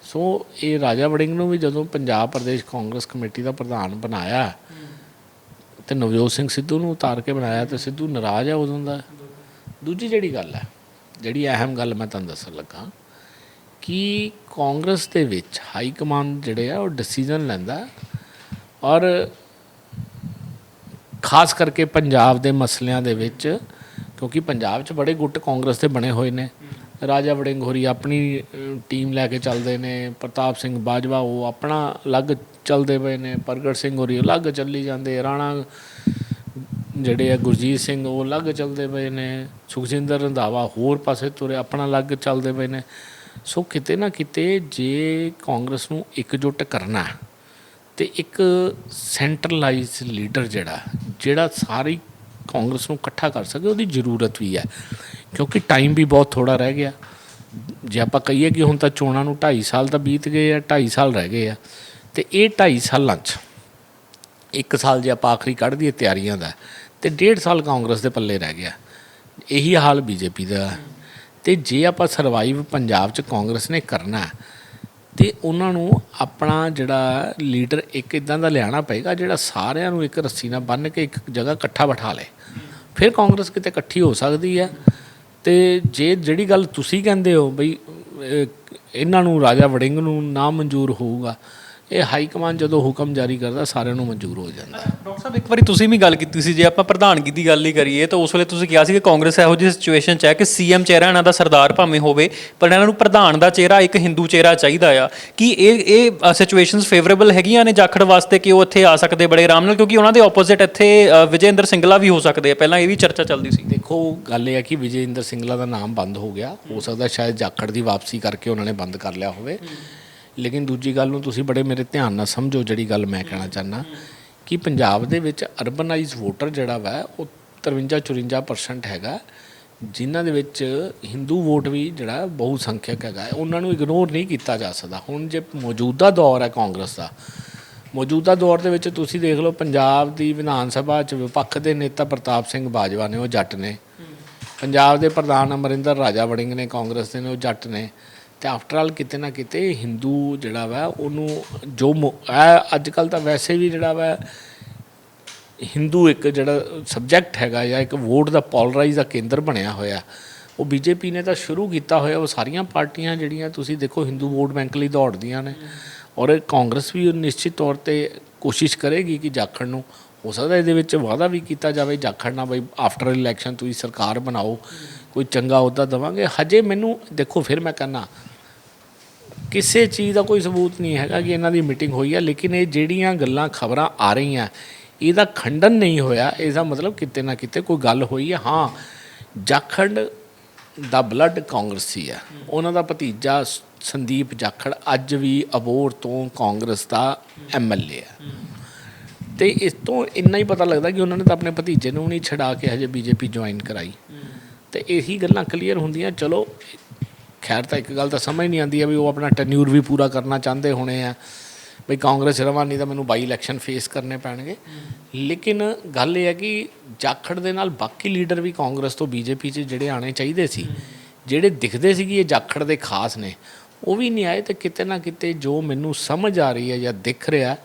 Speaker 1: ਸੋ ਇਹ ਰਾਜਾ ਵੜਿੰਗ ਨੂੰ ਵੀ ਜਦੋਂ ਪੰਜਾਬ ਪ੍ਰਦੇਸ਼ ਕਾਂਗਰਸ ਕਮੇਟੀ ਦਾ ਪ੍ਰਧਾਨ ਬਣਾਇਆ ਤੇ ਨਵਜੋਤ ਸਿੰਘ ਸਿੱਧੂ ਨੂੰ ਉਤਾਰ ਕੇ ਬਣਾਇਆ ਤੇ ਸਿੱਧੂ ਨਾਰਾਜ਼ ਹੈ ਉਦੋਂ ਦਾ। ਦੂਜੀ ਜਿਹੜੀ ਗੱਲ ਹੈ, ਜਿਹੜੀ ਅਹਿਮ ਗੱਲ ਮੈਂ ਤੁਹਾਨੂੰ ਦੱਸਣ ਲੱਗਾ, ਕਿ ਕਾਂਗਰਸ ਦੇ ਵਿੱਚ ਹਾਈ ਕਮਾਂਡ ਜਿਹੜੇ ਆ, ਉਹ ਡਿਸੀਜਨ ਲੈਂਦਾ ਔਰ ਖਾਸ ਕਰਕੇ ਪੰਜਾਬ ਦੇ ਮਸਲਿਆਂ ਦੇ ਵਿੱਚ ਕਿਉਂਕਿ ਪੰਜਾਬ 'ਚ ਬੜੇ ਗੁੱਟ ਕਾਂਗਰਸ ਦੇ ਬਣੇ ਹੋਏ ਨੇ। ਰਾਜਾ ਵੜਿੰਗ ਹੋਰੀ ਆਪਣੀ ਟੀਮ ਲੈ ਕੇ ਚੱਲਦੇ ਨੇ ਪ੍ਰਤਾਪ ਸਿੰਘ ਬਾਜਵਾ ਉਹ ਆਪਣਾ ਅਲੱਗ ਚੱਲਦੇ ਪਏ ਨੇ ਪ੍ਰਗਟ ਸਿੰਘ ਹੋਰੀ ਅਲੱਗ ਚੱਲੀ ਜਾਂਦੇ ਰਾਣਾ ਜਿਹੜੇ ਆ ਗੁਰਜੀਤ ਸਿੰਘ ਉਹ ਅਲੱਗ ਚੱਲਦੇ ਪਏ ਨੇ ਸੁਖਜਿੰਦਰ ਰੰਧਾਵਾ ਹੋਰ ਪਾਸੇ ਤੁਰੇ ਆਪਣਾ ਅਲੱਗ ਚੱਲਦੇ ਪਏ ਨੇ। ਸੋ ਕਿਤੇ ਨਾ ਕਿਤੇ ਜੇ ਕਾਂਗਰਸ ਨੂੰ ਇਕਜੁੱਟ ਕਰਨਾ ਹੈ, ਤੇ ਇੱਕ ਸੈਂਟਰਲਾਈਜ਼ ਲੀਡਰ ਜਿਹੜਾ ਜਿਹੜਾ ਸਾਰੀ ਕਾਂਗਰਸ ਨੂੰ ਇਕੱਠਾ ਕਰ ਸਕੇ, ਉਹਦੀ ਜ਼ਰੂਰਤ ਵੀ ਹੈ। ਕਿਉਂਕਿ ਟਾਈਮ ਵੀ ਬਹੁਤ ਥੋੜਾ ਰਹਿ ਗਿਆ। ਜੇ ਆਪਾਂ ਕਹੀਏ ਕਿ ਹੁਣ ਤਾਂ ਚੋਣਾਂ ਨੂੰ 2.5 ਸਾਲ ਤਾਂ ਬੀਤ ਗਏ ਆ 2.5 ਸਾਲ ਰਹਿ ਗਏ ਆ। ਤੇ ਇਹ 2.5 ਸਾਲਾਂ 'ਚ ਇੱਕ ਸਾਲ ਜੇ ਆਪਾਂ ਆਖਰੀ ਕੱਢ ਦਈਏ ਤਿਆਰੀਆਂ ਦਾ, ਤੇ ਡੇਢ ਸਾਲ ਕਾਂਗਰਸ ਦੇ ਪੱਲੇ ਰਹਿ ਗਿਆ। ਇਹੀ ਹਾਲ ਬੀਜੇਪੀ ਦਾ। ਹੈ। ਤੇ ਜੇ ਆਪਾਂ ਸਰਵਾਈਵ ਪੰਜਾਬ 'ਚ ਕਾਂਗਰਸ ਨੇ ਕਰਨਾ ਤੇ ਉਹਨਾਂ ਨੂੰ ਆਪਣਾ ਜਿਹੜਾ ਲੀਡਰ ਇੱਕ ਇਦਾਂ ਦਾ ਲਿਆਣਾ ਪਏਗਾ ਜਿਹੜਾ ਸਾਰਿਆਂ ਨੂੰ ਇੱਕ ਰੱਸੀ ਨਾਲ ਬੰਨ੍ਹ ਕੇ ਇੱਕ ਜਗ੍ਹਾ ਇਕੱਠਾ ਬਿਠਾ ਲੇ। ਫਿਰ ਕਾਂਗਰਸ ਕਿਤੇ ਇਕੱਠੀ ਹੋ ਸਕਦੀ ਹੈ। ਤੇ ਜੇ ਜਿਹੜੀ ਗੱਲ ਤੁਸੀਂ ਕਹਿੰਦੇ ਹੋ ਬਈ ਇਹਨਾਂ ਨੂੰ ਰਾਜਾ ਵੜਿੰਗ ਨੂੰ ਨਾ ਮਨਜ਼ੂਰ ਹੋਊਗਾ ਇਹ ਹਾਈ ਕਮਾਂਡ ਜਦੋਂ ਹੁਕਮ ਜਾਰੀ ਕਰਦਾ ਸਾਰਿਆਂ ਨੂੰ ਮਨਜ਼ੂਰ ਹੋ ਜਾਂਦਾ।
Speaker 2: ਡਾਕਟਰ ਸਾਹਿਬ ਇੱਕ ਵਾਰੀ ਤੁਸੀਂ ਵੀ ਗੱਲ ਕੀਤੀ ਸੀ ਜੇ ਆਪਾਂ ਪ੍ਰਧਾਨਗੀ ਦੀ ਗੱਲ ਹੀ ਕਰੀਏ ਤਾਂ ਉਸ ਵੇਲੇ ਤੁਸੀਂ ਕਿਹਾ ਸੀ ਕਿ ਕਾਂਗਰਸ ਇਹੋ ਜਿਹੀ ਸਿਚੁਏਸ਼ਨ 'ਚ ਹੈ ਕਿ ਸੀਐਮ ਚਿਹਰਾ ਇਹਨਾਂ ਦਾ ਸਰਦਾਰ ਭਾਵੇਂ ਹੋਵੇ ਪਰ ਇਹਨਾਂ ਨੂੰ ਪ੍ਰਧਾਨ ਦਾ ਚਿਹਰਾ ਇੱਕ ਹਿੰਦੂ ਚਿਹਰਾ ਚਾਹੀਦਾ ਆ। ਕਿ ਇਹ ਇਹ ਸਿਚੁਏਸ਼ਨਸ ਫੇਵਰੇਬਲ ਹੈਗੀਆਂ ਨੇ ਜਾਖੜ ਵਾਸਤੇ ਕਿ ਉਹ ਇੱਥੇ ਆ ਸਕਦੇ ਬੜੇ ਆਰਾਮ ਨਾਲ? ਕਿਉਂਕਿ ਉਹਨਾਂ ਦੇ ਆਪੋਜ਼ਿਟ ਇੱਥੇ ਵਿਜੇਂਦਰ ਸਿੰਗਲਾ ਵੀ ਹੋ ਸਕਦੇ ਆ। ਪਹਿਲਾਂ ਇਹ ਵੀ ਚਰਚਾ ਚੱਲਦੀ ਸੀ।
Speaker 1: ਦੇਖੋ ਗੱਲ ਇਹ ਹੈ ਕਿ ਵਿਜੇਂਦਰ ਸਿੰਗਲਾ ਦਾ ਨਾਮ ਬੰਦ ਹੋ ਗਿਆ। ਹੋ ਸਕਦਾ ਸ਼ਾਇਦ ਜਾਖੜ ਦੀ ਵਾਪਸੀ ਕਰਕੇ ਉਹਨਾਂ ਨੇ ਬੰਦ ਕਰ ਲਿਆ ਹੋਵੇ। ਲੇਕਿਨ ਦੂਜੀ ਗੱਲ ਨੂੰ ਤੁਸੀਂ ਬੜੇ ਮੇਰੇ ਧਿਆਨ ਨਾਲ ਸਮਝੋ ਜਿਹੜੀ ਗੱਲ ਮੈਂ ਕਹਿਣਾ ਚਾਹੁੰਦਾ ਕਿ ਪੰਜਾਬ ਦੇ ਵਿੱਚ ਅਰਬਨਾਈਜ਼ ਵੋਟਰ ਜਿਹੜਾ ਵਾ ਉਹ 53 54% ਹੈਗਾ ਜਿਨ੍ਹਾਂ ਦੇ ਵਿੱਚ ਹਿੰਦੂ ਵੋਟ ਵੀ ਜਿਹੜਾ ਬਹੁ ਸੰਖਿਅਕ ਹੈਗਾ ਉਹਨਾਂ ਨੂੰ ਇਗਨੋਰ ਨਹੀਂ ਕੀਤਾ ਜਾ ਸਕਦਾ। ਹੁਣ ਜੇ ਮੌਜੂਦਾ ਦੌਰ ਹੈ ਕਾਂਗਰਸ ਦਾ ਮੌਜੂਦਾ ਦੌਰ ਦੇ ਵਿੱਚ ਤੁਸੀਂ ਦੇਖ ਲਓ ਪੰਜਾਬ ਦੀ ਵਿਧਾਨ ਸਭਾ 'ਚ ਵਿਪੱਖ ਦੇ ਨੇਤਾ ਪ੍ਰਤਾਪ ਸਿੰਘ ਬਾਜਵਾ ਨੇ ਉਹ ਜੱਟ ਨੇ। ਪੰਜਾਬ ਦੇ ਪ੍ਰਧਾਨ ਅਮਰਿੰਦਰ ਰਾਜਾ ਵੜਿੰਗ ਨੇ ਕਾਂਗਰਸ ਦੇ ਨੇ ਉਹ ਜੱਟ ਨੇ। ਤੇ ਆਫਟਰ ਆਲ ਕਿਤੇ ਨਾ ਕਿਤੇ ਹਿੰਦੂ ਜਿਹੜਾ ਵਾ, ਉਹਨੂੰ ਜੋ ਅੱਜ ਕੱਲ ਤਾਂ ਵੈਸੇ ਵੀ ਜਿਹੜਾ ਵਾ ਹਿੰਦੂ ਇੱਕ ਜਿਹੜਾ ਸਬਜੈਕਟ ਹੈਗਾ ਜਾਂ ਇੱਕ ਵੋਟ ਦਾ ਪੋਲਰਾਈਜ਼ ਦਾ ਕੇਂਦਰ ਬਣਿਆ ਹੋਇਆ। ਉਹ ਬੀਜੇਪੀ ਨੇ ਤਾਂ ਸ਼ੁਰੂ ਕੀਤਾ ਹੋਇਆ, ਉਹ ਸਾਰੀਆਂ ਪਾਰਟੀਆਂ ਜਿਹੜੀਆਂ ਤੁਸੀਂ ਦੇਖੋ ਹਿੰਦੂ ਵੋਟ ਬੈਂਕ ਲਈ ਦੌੜਦੀਆਂ ਨੇ। ਔਰ ਕਾਂਗਰਸ ਵੀ ਨਿਸ਼ਚਿਤ ਤੌਰ ਤੇ ਕੋਸ਼ਿਸ਼ ਕਰੇਗੀ ਕਿ ਜਾਖੜ ਨੂੰ ਹੋ ਸਕਦਾ ਇਹਦੇ ਵਿੱਚ ਵਾਅਦਾ ਵੀ ਕੀਤਾ ਜਾਵੇ ਜਾਖੜ ਨਾਲ ਬਈ ਆਫਟਰ ਇਲੈਕਸ਼ਨ ਤੁਸੀਂ ਸਰਕਾਰ ਬਣਾਓ, ਕੋਈ ਚੰਗਾ ਅਹੁਦਾ ਦੇਵਾਂਗੇ। ਹਜੇ ਮੈਨੂੰ, ਦੇਖੋ ਫਿਰ ਮੈਂ ਕਹਿੰਦਾ, ਕਿਸੇ ਚੀਜ਼ ਦਾ ਕੋਈ ਸਬੂਤ ਨਹੀਂ ਹੈਗਾ ਕਿ ਇਹਨਾਂ ਦੀ ਮੀਟਿੰਗ ਹੋਈ ਹੈ ਲੇਕਿਨ ਇਹ ਜਿਹੜੀਆਂ ਗੱਲਾਂ ਖਬਰਾਂ ਆ ਰਹੀਆਂ, ਇਹਦਾ ਖੰਡਨ ਨਹੀਂ ਹੋਇਆ, ਇਹਦਾ ਮਤਲਬ ਕਿਤੇ ਨਾ ਕਿਤੇ ਕੋਈ ਗੱਲ ਹੋਈ ਹੈ ਹਾਂ, ਜਾਖੜ ਦਾ ਬਲੱਡ ਕਾਂਗਰਸੀ ਹੈ ਉਹਨਾਂ ਦਾ ਭਤੀਜਾ ਸੰਦੀਪ ਜਾਖੜ ਅੱਜ ਵੀ ਅਬੋਰ ਤੋਂ ਕਾਂਗਰਸ ਦਾ ਐਮਐਲਏ ਹੈ ਤੇ ਇਸ ਤੋਂ ਇੰਨਾ ਹੀ ਪਤਾ ਲੱਗਦਾ ਕਿ ਉਹਨਾਂ ਨੇ ਤਾਂ ਆਪਣੇ ਭਤੀਜੇ ਨੂੰ ਨਹੀਂ ਛਡਾ ਕੇ ਹਜੇ ਬੀਜੇਪੀ ਜੁਆਇਨ ਕਰਾਈ। ਤੇ ਇਹੀ ਗੱਲਾਂ ਕਲੀਅਰ ਹੁੰਦੀਆਂ, ਚਲੋ, ਖੈਰ ਤਾਂ ਇੱਕ ਗੱਲ ਤਾਂ ਸਮਝ ਨਹੀਂ ਆਉਂਦੀ ਆ ਵੀ ਉਹ ਆਪਣਾ ਟੈਨਿਊਰ ਵੀ ਪੂਰਾ ਕਰਨਾ ਚਾਹੁੰਦੇ ਹੋਣੇ ਆ। ਵੀ ਕਾਂਗਰਸ ਰਵਾਂ ਨਹੀਂ ਤਾਂ ਮੈਨੂੰ ਬਾਈ ਇਲੈਕਸ਼ਨ ਫੇਸ ਕਰਨੇ ਪੈਣਗੇ। ਲੇਕਿਨ ਗੱਲ ਇਹ ਹੈ ਕਿ ਜਾਖੜ ਦੇ ਨਾਲ ਬਾਕੀ ਲੀਡਰ ਵੀ ਕਾਂਗਰਸ ਤੋਂ ਬੀਜੇਪੀ 'ਚ ਜਿਹੜੇ ਆਣੇ ਚਾਹੀਦੇ ਸੀ, ਜਿਹੜੇ ਦਿਖਦੇ ਸੀ ਕਿ ਇਹ ਜਾਖੜ ਦੇ ਖਾਸ ਨੇ, ਉਹ ਵੀ ਨਹੀਂ ਆਏ ਤੇ ਕਿਤੇ ਨਾ ਕਿਤੇ ਜੋ ਮੈਨੂੰ ਸਮਝ ਆ ਰਹੀ ਹੈ ਜਾਂ ਦਿਖ ਰਿਹਾ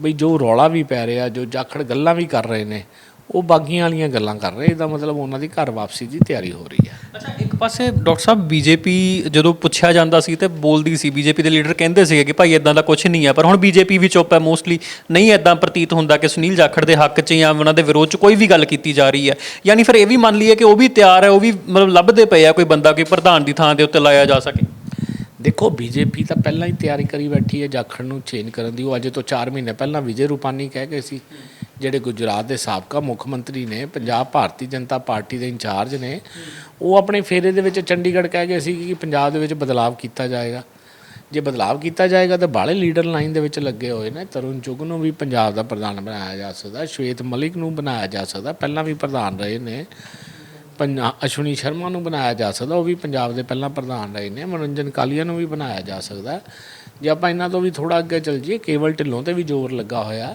Speaker 1: ਬਈ ਜੋ ਰੌਲਾ ਵੀ ਪੈ ਰਿਹਾ, ਜੋ ਜਾਖੜ ਗੱਲਾਂ ਵੀ ਕਰ ਰਹੇ ਨੇ, ਉਹ ਬਾਗੀਆਂ ਵਾਲੀਆਂ ਗੱਲਾਂ ਕਰ ਰਹੇ, ਇਹਦਾ ਮਤਲਬ ਉਹਨਾਂ ਦੀ ਘਰ ਵਾਪਸੀ ਦੀ ਤਿਆਰੀ ਹੋ ਰਹੀ ਹੈ।
Speaker 2: ਅੱਛਾ, ਇੱਕ ਪਾਸੇ ਡਾਕਟਰ ਸਾਹਿਬ, ਬੀਜੇਪੀ ਜਦੋਂ ਪੁੱਛਿਆ ਜਾਂਦਾ ਸੀ ਤੇ ਬੋਲਦੀ ਸੀ, ਬੀਜੇਪੀ ਦੇ ਲੀਡਰ ਕਹਿੰਦੇ ਸੀਗੇ ਕਿ ਭਾਈ ਇਦਾਂ ਦਾ ਕੁਝ ਨਹੀਂ ਹੈ, ਪਰ ਹੁਣ ਬੀਜੇਪੀ ਵੀ ਚੁੱਪ ਹੈ, ਮੋਸਟਲੀ ਨਹੀਂ ਇਦਾਂ ਪ੍ਰਤੀਤ ਹੁੰਦਾ ਕਿ ਸੁਨੀਲ ਜਾਖੜ ਦੇ ਹੱਕ 'ਚ ਜਾਂ ਉਹਨਾਂ ਦੇ ਵਿਰੋਧ 'ਚ ਕੋਈ ਵੀ ਗੱਲ ਕੀਤੀ ਜਾ ਰਹੀ ਹੈ। ਯਾਨੀ ਫਿਰ ਇਹ ਵੀ ਮੰਨ ਲਈਏ ਕਿ ਉਹ ਵੀ ਤਿਆਰ ਹੈ, ਉਹ ਵੀ ਮਤਲਬ ਲੱਭਦੇ ਪਏ ਆ ਕੋਈ ਬੰਦਾ, ਕੋਈ ਪ੍ਰਧਾਨ ਦੀ ਥਾਂ ਦੇ ਉੱਤੇ ਲਾਇਆ ਜਾ ਸਕੇ।
Speaker 1: ਦੇਖੋ, ਬੀਜੇਪੀ ਤਾਂ ਪਹਿਲਾਂ ਹੀ ਤਿਆਰੀ ਕਰੀ ਬੈਠੀ ਹੈ ਜਾਖੜ ਨੂੰ ਚੇਂਜ ਕਰਨ ਦੀ। ਉਹ ਅਜੇ ਤੋਂ 4 ਮਹੀਨੇ ਪਹਿਲਾਂ ਵਿਜੇ ਰੂਪਾਨੀ ਕਹਿ ਗਏ ਸੀ, ਜਿਹੜੇ ਗੁਜਰਾਤ ਦੇ ਸਾਬਕਾ ਮੁੱਖ ਮੰਤਰੀ ਨੇ, ਪੰਜਾਬ ਭਾਰਤੀ ਜਨਤਾ ਪਾਰਟੀ ਦੇ ਇੰਚਾਰਜ ਨੇ, ਉਹ ਆਪਣੇ ਫੇਰੇ ਦੇ ਵਿੱਚ ਚੰਡੀਗੜ੍ਹ ਕਹਿ ਗਏ ਸੀ ਕਿ ਪੰਜਾਬ ਦੇ ਵਿੱਚ ਬਦਲਾਵ ਕੀਤਾ ਜਾਏਗਾ। ਜੇ ਬਦਲਾਵ ਕੀਤਾ ਜਾਏਗਾ ਤਾਂ ਬਾਲੇ ਲੀਡਰ ਲਾਈਨ ਦੇ ਵਿੱਚ ਲੱਗੇ ਹੋਏ ਨੇ। ਤਰੁਣ ਚੁਗ ਨੂੰ ਵੀ ਪੰਜਾਬ ਦਾ ਪ੍ਰਧਾਨ ਬਣਾਇਆ ਜਾ ਸਕਦਾ, ਸ਼ਵੇਤ ਮਲਿਕ ਨੂੰ ਬਣਾਇਆ ਜਾ ਸਕਦਾ, ਪਹਿਲਾਂ ਵੀ ਪ੍ਰਧਾਨ ਰਹੇ ਨੇ। ਪੰਜਾ ਅਸ਼ਵਨੀ ਸ਼ਰਮਾ ਨੂੰ ਬਣਾਇਆ ਜਾ ਸਕਦਾ, ਉਹ ਵੀ ਪੰਜਾਬ ਦੇ ਪਹਿਲਾਂ ਪ੍ਰਧਾਨ ਰਹੇ ਨੇ, ਮਨੋਰੰਜਨ ਕਾਲੀਆ ਨੂੰ ਵੀ ਬਣਾਇਆ ਜਾ ਸਕਦਾ। ਜੇ ਆਪਾਂ ਇਹਨਾਂ ਤੋਂ ਵੀ ਥੋੜਾ ਅੱਗੇ ਚੱਲ ਜਾਈਏ, ਕੇਵਲ ਢਿੱਲੋਂ ਤੇ ਵੀ ਜ਼ੋਰ ਲੱਗਾ ਹੋਇਆ।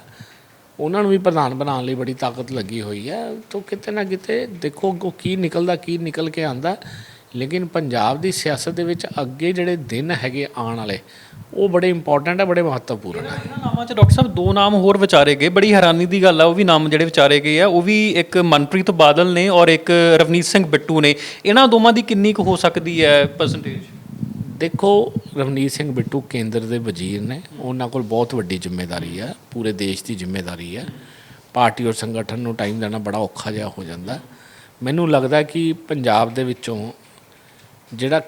Speaker 1: ਉਹਨਾਂ ਨੂੰ ਵੀ ਪ੍ਰਧਾਨ ਬਣਾਉਣ ਲਈ ਬੜੀ ਤਾਕਤ ਲੱਗੀ ਹੋਈ ਹੈ। ਤੋਂ ਕਿਤੇ ਨਾ ਕਿਤੇ ਦੇਖੋ ਅੱਗੋਂ ਕੀ ਨਿਕਲਦਾ, ਕੀ ਨਿਕਲ ਕੇ ਆਂਦਾ ਲੇਕਿਨ ਪੰਜਾਬ ਦੀ ਸਿਆਸਤ ਦੇ ਵਿੱਚ ਅੱਗੇ ਜਿਹੜੇ ਦਿਨ ਹੈਗੇ ਆਉਣ ਵਾਲੇ ਉਹ ਬੜੇ ਇੰਪੋਰਟੈਂਟ ਹੈ ਬੜੇ ਮਹੱਤਵਪੂਰਨ ਹੈ।
Speaker 2: ਇਹਨਾਂ ਨਾਮਾਂ 'ਚ ਡਾਕਟਰ ਸਾਹਿਬ ਦੋ ਨਾਮ ਹੋਰ ਵਿਚਾਰੇ ਗਏ। ਬੜੀ ਹੈਰਾਨੀ ਦੀ ਗੱਲ ਆ ਉਹ ਵੀ ਨਾਮ ਜਿਹੜੇ ਵਿਚਾਰੇ ਗਏ ਆ ਉਹ ਵੀ ਇੱਕ ਮਨਪ੍ਰੀਤ ਬਾਦਲ ਨੇ ਔਰ ਇੱਕ ਰਵਨੀਤ ਸਿੰਘ ਬਿੱਟੂ ਨੇ। ਇਹਨਾਂ ਦੋਵਾਂ ਦੀ ਕਿੰਨੀ ਕੁ ਹੋ ਸਕਦੀ ਹੈ ਪਰਸੈਂਟੇਜ
Speaker 1: ਦੇਖੋ ਰਵਨੀਤ ਸਿੰਘ ਬਿੱਟੂ ਕੇਂਦਰ ਦੇ ਵਜ਼ੀਰ ਨੇ। ਉਹਨਾਂ ਕੋਲ ਬਹੁਤ ਵੱਡੀ ਜ਼ਿੰਮੇਵਾਰੀ ਹੈ ਪੂਰੇ ਦੇਸ਼ ਦੀ ਜ਼ਿੰਮੇਵਾਰੀ ਹੈ ਪਾਰਟੀ ਔਰ ਸੰਗਠਨ ਨੂੰ ਟਾਈਮ ਦੇਣਾ ਬੜਾ ਔਖਾ ਜਿਹਾ ਹੋ ਜਾਂਦਾ। ਮੈਨੂੰ ਲੱਗਦਾ ਕਿ ਪੰਜਾਬ ਦੇ ਵਿੱਚੋਂ ਜਿਹੜਾ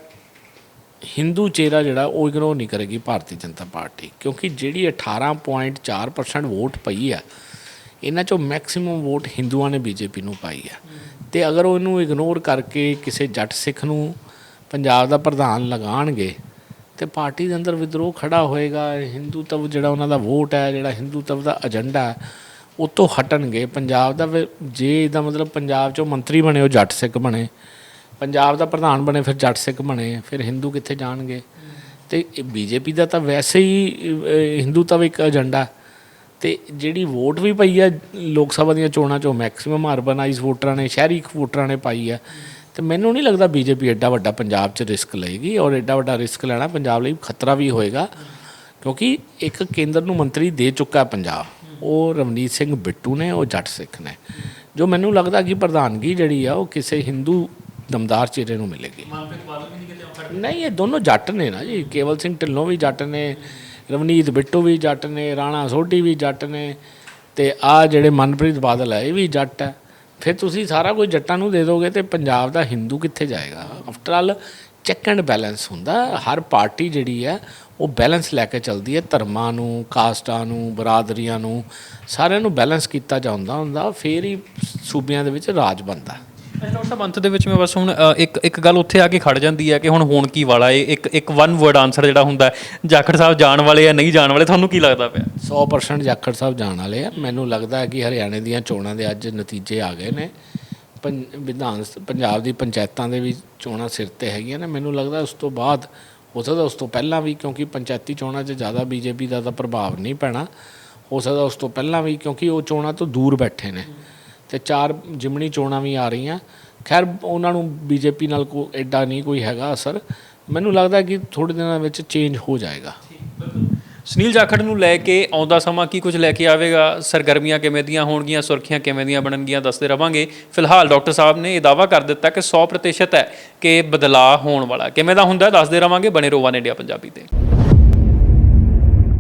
Speaker 1: ਹਿੰਦੂ ਚਿਹਰਾ ਜਿਹੜਾ ਉਹ ਇਗਨੋਰ ਨਹੀਂ ਕਰੇਗੀ ਭਾਰਤੀ ਜਨਤਾ ਪਾਰਟੀ, ਕਿਉਂਕਿ ਜਿਹੜੀ 18.4% ਵੋਟ ਪਈ ਆ, ਇਹਨਾਂ ਚੋਂ ਮੈਕਸਿਮਮ ਵੋਟ ਹਿੰਦੂਆਂ ਨੇ ਬੀਜੇਪੀ ਨੂੰ ਪਾਈ ਆ। ਤੇ ਅਗਰ ਉਹ ਇਹਨੂੰ ਇਗਨੋਰ ਕਰਕੇ ਕਿਸੇ ਜੱਟ ਸਿੱਖ ਨੂੰ ਪੰਜਾਬ ਦਾ ਪ੍ਰਧਾਨ ਲਗਾਣਗੇ ਤੇ ਪਾਰਟੀ ਦੇ ਅੰਦਰ ਵਿਦਰੋਹ ਖੜਾ ਹੋਏਗਾ ਹਿੰਦੂਤਵ ਜਿਹੜਾ ਉਹਨਾਂ ਦਾ ਵੋਟ ਹੈ, ਜਿਹੜਾ ਹਿੰਦੂਤਵ ਦਾ ਏਜੰਡਾ ਹੈ, ਉਹ ਤੋਂ ਹਟਣਗੇ। ਪੰਜਾਬ ਦਾ ਜੇ ਇਹਦਾ ਮਤਲਬ ਪੰਜਾਬ ਚੋਂ ਮੰਤਰੀ ਬਣੇ, ਉਹ ਜੱਟ ਸਿੱਖ ਬਣੇ ਪੰਜਾਬ ਦਾ ਪ੍ਰਧਾਨ ਬਣੇ ਫਿਰ ਜੱਟ ਸਿੱਖ ਬਣੇ ਫਿਰ ਹਿੰਦੂ ਕਿੱਥੇ ਜਾਣਗੇ? ਤੇ ਬੀਜੇਪੀ ਦਾ ਤਾਂ ਵੈਸੇ ਹੀ ਅਹ, ਹਿੰਦੂਤਵ ਇੱਕ ਏਜੰਡਾ। ਤੇ ਜਿਹੜੀ ਵੋਟ ਵੀ ਪਈ ਆ ਲੋਕ ਸਭਾ ਦੀਆਂ ਚੋਣਾਂ ਚੋਂ ਮੈਕਸਿਮਮ ਅਰਬਨਾਈਜ਼ ਵੋਟਰਾਂ ਨੇ ਸ਼ਹਿਰੀ ਵੋਟਰਾਂ ਨੇ ਪਾਈ ਆ। ਤੇ ਮੈਨੂੰ ਨਹੀਂ ਲੱਗਦਾ ਬੀਜੇਪੀ ਐਡਾ ਵੱਡਾ ਪੰਜਾਬ 'ਚ ਰਿਸਕ ਲਏਗੀ ਔਰ ਐਡਾ ਵੱਡਾ ਰਿਸਕ ਲੈਣਾ ਪੰਜਾਬ ਲਈ ਖਤਰਾ ਵੀ ਹੋਏਗਾ। ਕਿਉਂਕਿ ਇੱਕ ਕੇਂਦਰ ਨੂੰ ਮੰਤਰੀ ਦੇ ਚੁੱਕਾ ਪੰਜਾਬ ਉਹ ਰਵਨੀਤ ਸਿੰਘ ਬਿੱਟੂ ਨੇ ਉਹ ਜੱਟ ਸਿੱਖ ਨੇ। ਜੋ ਮੈਨੂੰ ਲੱਗਦਾ ਕਿ ਪ੍ਰਧਾਨਗੀ ਜਿਹੜੀ ਆ ਉਹ ਕਿਸੇ ਹਿੰਦੂ ਦਮਦਾਰ ਚਿਹਰੇ ਨੂੰ ਮਿਲੇਗੀ
Speaker 2: ਨਹੀਂ
Speaker 1: ਇਹ ਦੋਨੋਂ ਜੱਟ ਨੇ ਨਾ ਜੀ ਕੇਵਲ ਸਿੰਘ ਢਿੱਲੋਂ ਵੀ ਜੱਟ ਨੇ ਰਵਨੀਤ ਬਿੱਟੂ ਵੀ ਜੱਟ ਨੇ ਰਾਣਾ ਸੋਢੀ ਵੀ ਜੱਟ ਨੇ ਤੇ ਆ ਜਿਹੜੇ ਮਨਪ੍ਰੀਤ ਬਾਦਲ ਹੈ ਇਹ ਵੀ ਜੱਟ ਹੈ ਫਿਰ ਤੁਸੀਂ ਸਾਰਾ ਕੁਝ ਜੱਟਾਂ ਨੂੰ ਦੇ ਦੋਗੇ ਤੇ ਪੰਜਾਬ ਦਾ ਹਿੰਦੂ ਕਿੱਥੇ ਜਾਏਗਾ after all check and balance ਹੁੰਦਾ ਹਰ ਪਾਰਟੀ ਜਿਹੜੀ ਹੈ ਉਹ ਬੈਲੈਂਸ ਲੈ ਕੇ ਚੱਲਦੀ ਹੈ ਧਰਮਾਂ ਨੂੰ ਕਾਸਟਾਂ ਨੂੰ ਬਰਾਦਰੀਆਂ ਨੂੰ ਸਾਰਿਆਂ ਨੂੰ ਬੈਲੈਂਸ ਕੀਤਾ ਜਾਂਦਾ ਹੁੰਦਾ ਫਿਰ ਹੀ ਸੂਬਿਆਂ ਦੇ ਵਿੱਚ ਰਾਜ ਬਣਦਾ
Speaker 2: ਡਾਕਟਰ ਸਾਹਿਬ ਅੰਤ ਦੇ ਵਿੱਚ ਮੈਂ ਬਸ ਹੁਣ ਅ, ਇੱਕ ਇੱਕ ਗੱਲ ਉੱਥੇ ਆ ਕੇ ਖੜ ਜਾਂਦੀ ਹੈ ਕਿ ਹੁਣ ਹੋਣ ਕੀ ਵਾਲਾ ਏ ਇੱਕ ਇੱਕ ਵਨ ਵਰਡ ਆਨਸਰ ਜਿਹੜਾ ਹੁੰਦਾ ਹੈ, ਜਾਖੜ ਸਾਹਿਬ ਜਾਣ ਵਾਲੇ ਆ ਨਹੀਂ ਜਾਣ ਵਾਲੇ ਤੁਹਾਨੂੰ ਕੀ ਲੱਗਦਾ ਪਿਆ?
Speaker 1: 100% ਜਾਖੜ ਸਾਹਿਬ ਜਾਣ ਵਾਲੇ ਆ। ਮੈਨੂੰ ਲੱਗਦਾ ਹੈ ਕਿ ਹਰਿਆਣੇ ਦੀਆਂ ਚੋਣਾਂ ਦੇ ਅੱਜ ਨਤੀਜੇ ਆ ਗਏ ਨੇ। ਪੰ- ਵਿਧਾਨ ਸ- ਪੰਜਾਬ ਦੀ ਪੰਚਾਇਤਾਂ ਦੇ ਵੀ ਚੋਣਾਂ ਸਿਰ ਤੇ ਹੈਗੀਆਂ ਨੇ। ਮੈਨੂੰ ਲੱਗਦਾ ਉਸ ਤੋਂ ਬਾਅਦ ਹੋ ਸਕਦਾ ਉਸ ਤੋਂ ਪਹਿਲਾਂ ਵੀ ਕਿਉਂਕਿ ਪੰਚਾਇਤੀ ਚੋਣਾਂ 'ਚ ਜ਼ਿਆਦਾ ਬੀਜੇਪੀ ਦਾ ਤਾਂ ਪ੍ਰਭਾਵ ਨਹੀਂ ਪੈਣਾ। ਹੋ ਸਕਦਾ ਉਸ ਤੋਂ ਪਹਿਲਾਂ ਵੀ ਕਿਉਂਕਿ ਉਹ ਚੋਣਾਂ ਤੋਂ ਦੂਰ ਬੈਠੇ ਨੇ। ਤੇ ਚਾਰ ਜਿਮਣੀ ਚੋਣਾਂ ਵੀ ਆ ਰਹੀਆਂ। ਖੈਰ, ਉਹਨਾਂ ਨੂੰ ਬੀਜੇਪੀ ਨਾਲ ਕੋਈ ਐਡਾ ਨਹੀਂ ਕੋਈ ਹੈਗਾ ਅਸਰ। ਮੈਨੂੰ ਲੱਗਦਾ ਕਿ ਥੋੜੇ ਦਿਨਾਂ ਵਿੱਚ ਚੇਂਜ ਹੋ ਜਾਏਗਾ।
Speaker 2: ਸੁਨੀਲ ਜਾਖੜ ਨੂੰ ਲੈ ਕੇ ਆਉਂਦਾ ਸਮਾਂ ਕੀ ਕੁਝ ਲੈ ਕੇ ਆਵੇਗਾ? ਸਰਗਰਮੀਆਂ ਕਿਵੇਂ ਦੀਆਂ ਹੋਣਗੀਆਂ? ਸੁਰਖੀਆਂ ਕਿਵੇਂ ਦੀਆਂ ਬਣਨਗੀਆਂ? ਦੱਸਦੇ ਰਵਾਂਗੇ। ਫਿਲਹਾਲ ਡਾਕਟਰ ਸਾਹਿਬ ਨੇ ਇਹ ਦਾਵਾ ਕਰ ਦਿੱਤਾ ਕਿ 100% ਹੈ ਕਿ ਬਦਲਾਅ ਹੋਣ ਵਾਲਾ। ਕਿਵੇਂ ਦਾ ਹੁੰਦਾ ਦੱਸਦੇ ਰਵਾਂਗੇ। ਬਣੇ ਰੋਵਾਨ ਇੰਡੀਆ ਪੰਜਾਬੀ ਤੇ।